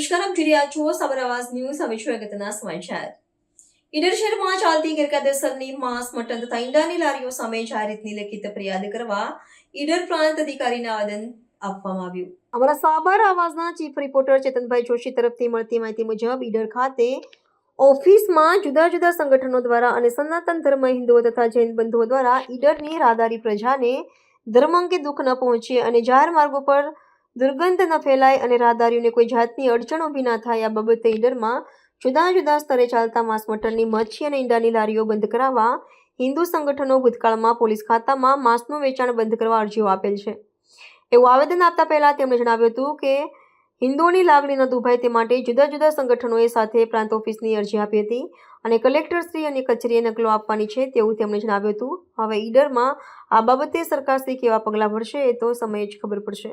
રહ્યા છો સબર આવાજ ન્યૂઝ. હવે અગત્યના સમાચાર. ઈડર શહેરમાં ચાલતી ગેરકાયદેસરની માંસ મટન તથા ઈંડાની લારીઓ સામે જાહેરિતની લેખિત ફરિયાદ કરવા ઈડર પ્રાંત અધિકારીને આવેદન આપવામાં આવ્યું. અમારા સાબર આવાજના ચીફ રિપોર્ટર ચેતનભાઈ જોશી તરફથી મળતી માહિતી મુજબ ઈડર ખાતે ઓફિસમાં જુદા જુદા સંગઠનો દ્વારા અને સનાતન ધર્મ હિન્દુઓ તથા જૈન બંધુઓ દ્વારા ઈડરની રાદારી પ્રજાને ધર્મ અંગે દુઃખ ન પહોંચે અને જાહેર માર્ગો પર દુર્ગંધ ન ફેલાય અને રાહદારીઓને કોઈ જાતની અડચણ ઊભી ના થાય આ બાબતે ઈડરમાં જુદા જુદા સ્તરે ચાલતા માંસ મટનની મચ્છી અને ઈંડાની લારીઓ બંધ કરાવવા હિન્દુ સંગઠનો ભૂતકાળમાં પોલીસ ખાતામાં માંસનું વેચાણ બંધ કરવા અરજીઓ આપેલ છે. એવું આવેદન આપતા પહેલાં તેમણે જણાવ્યું હતું કે હિન્દુઓની લાગણી ન દુભાય તે માટે જુદા જુદા સંગઠનોએ સાથે પ્રાંત ઓફિસની અરજી આપી હતી અને કલેક્ટરશ્રી અને કચેરીએ નકલો આપવાની છે તેવું તેમણે જણાવ્યું હતું. હવે ઈડરમાં આ બાબતે સરકારશ્રી કેવા પગલાં ભરશે એ તો સમયે જ ખબર પડશે.